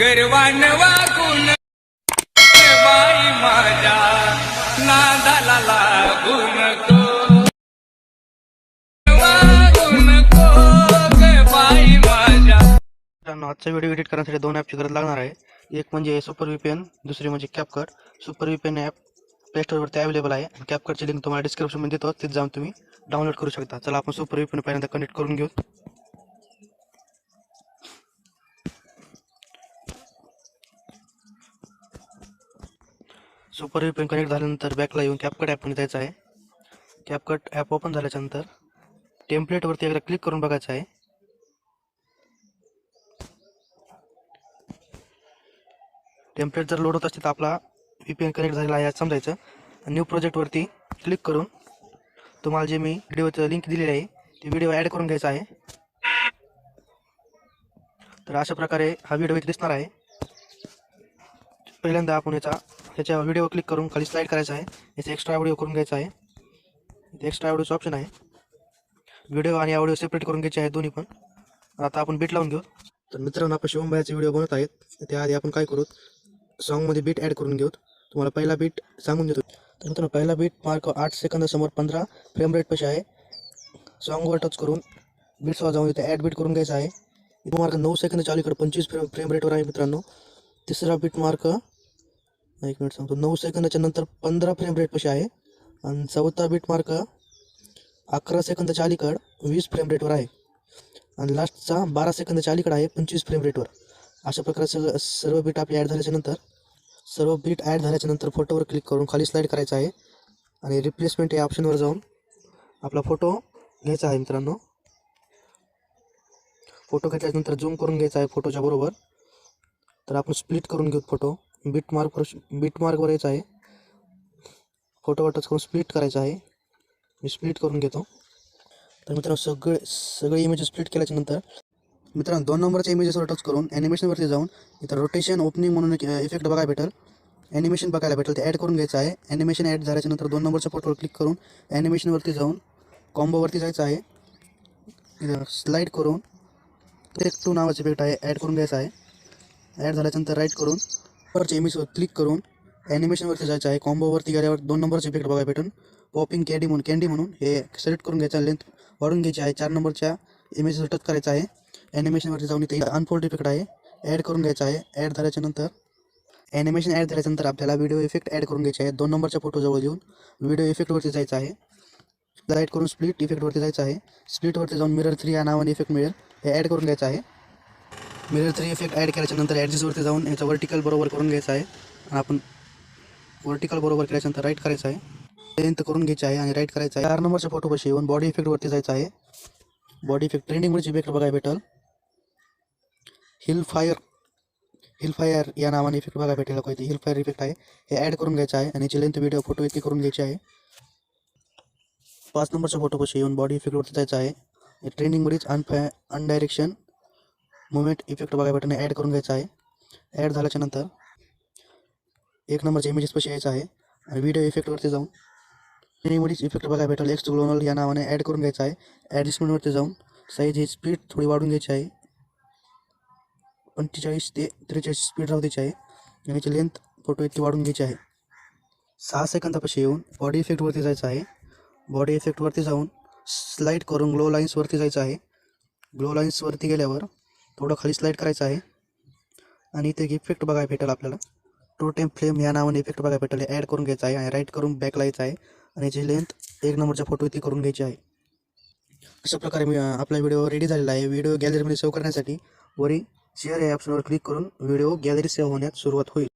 गर्वान वागून बाई माझ्या नादाला लागून आजचा व्हिडिओ एडिट करण्यासाठी दोन ॲपची गरज लागणार आहे. एक म्हणजे सुपर व्हीपीएन दुसरी म्हणजे CapCut super VPN app play स्टोअरवरती available आहे. आणि कॅपकटची लिंक तुम्हाला डिस्क्रिप्शनमध्ये देतो. तिथे जाऊन तुम्ही डाउनलोड करू शकता. चला आपण सुपर व्हीपीएन पहिल्यांदा कनेक्ट करून घेऊ. सुपर व्हीपीएन कनेक्ट झाल्यानंतर बॅकला येऊन कॅपकट ॲपमध्ये जायचं आहे. कॅपकट ॲप ओपन झाल्याच्यानंतर टेम्पलेटवरती एकदा क्लिक करून बघायचं आहे. टेम्पलेट जर लोड होत असते तर आपला व्ही पी एन कनेक्ट झालेला आहे असं समजायचं. न्यू प्रोजेक्टवरती क्लिक करून तुम्हाला जे मी व्हिडिओचं लिंक दिलेली आहे ती व्हिडिओ ॲड करून घ्यायचा आहे. तर अशा प्रकारे हा व्हिडिओ इथे दिसणार आहे. पहिल्यांदा आपण याचा त्याच्या व्हिडिओ क्लिक करून खाली स्लाईड करायचा आहे. याचा एक्स्ट्रा ऑडिओ करून घ्यायचा आहे. इथे एक्स्ट्रा ऑडिओचं ऑप्शन आहे. व्हिडिओ आणि ऑडिओ सेपरेट करून घ्यायचे आहे दोन्ही पण. आता आपण बीट लावून घेऊ. तर मित्रांनो आपण शिवंबायाचे व्हिडिओ बनवत आहेत. त्याआधी आपण काय करू? सॉंगमध्ये बीट ॲड करून घेऊ. तुम्हाला पहिला बीट सांगून देतो. तर मित्रांनो पहिला बीट मार्क आठ सेकंदासमोर पंधरा फ्रेम रेट आहे. सॉंगवर टच करून बीटसह जाऊन इथे ॲड बीट करून घ्यायचा आहे. इथं मार्क नऊ सेकंदाच्या अलीकडे पंचवीस फ्रेम फ्रेम रेटवर आहे मित्रांनो. तिसरा बीट मार्क एक मिनिट सांगतो नऊ सेकंदाच्या नंतर पंधरा फ्रेम रेट कशी आहे. आणि चौथा बीट मार्क अकरा सेकंदाच्या अलीकड वीस फ्रेम रेटवर आहे. आणि लास्टचा बारा सेकंदाच्या अलीकडे आहे पंचवीस फ्रेम रेटवर अशा प्रकारे सगळं सर्व बीट आपली ॲड झाल्याच्यानंतर सर्व बीट ॲड झाल्याच्यानंतर फोटोवर क्लिक करून खाली स्लाईड करायचं आहे. आणि रिप्लेसमेंट या ऑप्शनवर जाऊन आपला फोटो घ्यायचा आहे मित्रांनो. फोटो घेतल्यानंतर झूम करून घ्यायचा आहे फोटोच्या बरोबर. तर आपण स्प्लिट करून घेऊ फोटो बीट मार्कवर बीट मार्कवर यायचं आहे. फोटोवर टच करून स्प्लिट करायचं आहे. मी स्प्लिट करून घेतो. तर मित्रांनो सगळे सगळे इमेजेस स्प्लिट केल्याच्यानंतर मित्रांनो दोन नंबरच्या इमेजेसवर टच करून ॲनिमेशनवरती जाऊन इथं रोटेशन ओपनिंग म्हणून एक इफेक्ट बघायला भेटेल. ॲनिमेशन बघायला भेटेल ते ॲड करून घ्यायचं आहे. ॲनिमेशन ॲड झाल्याच्यानंतर दोन नंबरच्या फोटोवर क्लिक करून ॲनिमेशनवरती जाऊन कॉम्बोवरती जायचं आहे. इथं स्लाईड करून टेक टू नावाचं इफेक्ट आहे ॲड करून घ्यायचं आहे. ॲड झाल्याच्यानंतर राईट करून वरच्या इमेजवर क्लिक करून ॲनिमेशनवरती जायचं आहे. कॉम्बोवरती गेल्यावर दोन नंबरचे इफेक्ट बघायला भेटून पॉपिंग कॅडी म्हणून कॅन्डी म्हणून हे सिलेक्ट करून घ्यायचं लेंथ वाढून घ्यायची आहे. चार नंबरच्या इमेजवर टच करायचं आहे. ॲनिमेशनवरती जाऊन इथे अनफोल्ड इफेक्ट आहे. ॲड करून घ्यायचं आहे. ॲड झाल्याच्यानंतर ॲनिमेशन ॲड झाल्यानंतर आपल्याला व्हिडिओ इफेक्ट ॲड करून घ्यायचे आहे. दोन नंबरच्या फोटोजवळ येऊन व्हिडिओ इफेक्टवरती जायचं आहे. लाइट करून स्प्लिट इफेक्टवरती जायचं आहे. स्प्लिटवरती जाऊन मिरर थ्री या नावाने इफेक्ट मिळेल. हे ॲड करून घ्यायचं आहे. मिरर थ्री इफेक्ट ॲड केल्याच्यानंतर ॲडजस्टवरती जाऊन याचा वर्टिकल बरोबर करून घ्यायचा आहे. आणि आपण वर्टिकल बरोबर केल्याच्यानंतर राईट करायचं आहे. लेंथ करून घ्यायची आहे आणि राईट करायचं आहे. चार नंबरच्या फोटोपाशी येऊन बॉडी इफेक्टवरती जायचं आहे. बॉडी इफेक्ट ट्रेंडिंगवरची इफेक्ट बघायला भेटेल. हिल फायर हिल फायर या नावाने इफेक्ट बघायला भेटेल. लोक हिल फायर इफेक्ट आहे. हे ॲड करून घ्यायचं आहे आणि याची लेंथ व्हिडिओ फोटो इतकी करून घ्यायची आहे. पाच नंबरच्या फोटोपाशी येऊन बॉडी इफेक्टवरती जायचं आहे. ट्रेनिंगमध्येच अनफॅ अनडायरेक्शन मुवमेंट इफेक्ट बघायला बटन ॲड करून घ्यायचा आहे. ॲड झाल्याच्यानंतर एक नंबरच्या इमेजेस पशी यायचं आहे. आणि व्हिडिओ इफेक्टवरती जाऊन ट्रेनिंगमध्येच इफेक्ट बघायला भेटेल. एक्स ग्लोनल या नावाने ॲड करून घ्यायचं आहे. ॲडजस्टमेंटवरती जाऊन साईज ही स्पीड थोडी वाढून घ्यायची आहे. पंचेचाळीस ते त्रेचाळीस स्पीड राहू द्यायची आहे. आणि याची लेंथ फोटो इतकी वाढून घ्यायची आहे. सहा सेकंदापाशी येऊन बॉडी इफेक्टवरती जायचं आहे. बॉडी इफेक्टवरती जाऊन स्लाईड करून ग्लो लाईन्सवरती जायचं आहे. ग्लो लाईन्सवरती गेल्यावर थोडं खाली स्लाईड करायचं आहे. आणि इथे इफेक्ट बघायला भेटेल आपल्याला. टोटेम फ्लेम या नावाने इफेक्ट बघायला भेटेल. ॲड करून घ्यायचा आहे आणि राईट करून बॅक लावायचं आहे. आणि याची लेंथ एक नंबरच्या फोटो इथे करून घ्यायची आहे. अशा प्रकारे मी आपला व्हिडिओ रेडी झालेला आहे. व्हिडिओ गॅलरीमध्ये सेव्ह करण्यासाठी वरी शेअर या ऑप्शनवर क्लिक करून व्हिडिओ गॅलरी सेव्ह होण्यास सुरुवात होईल.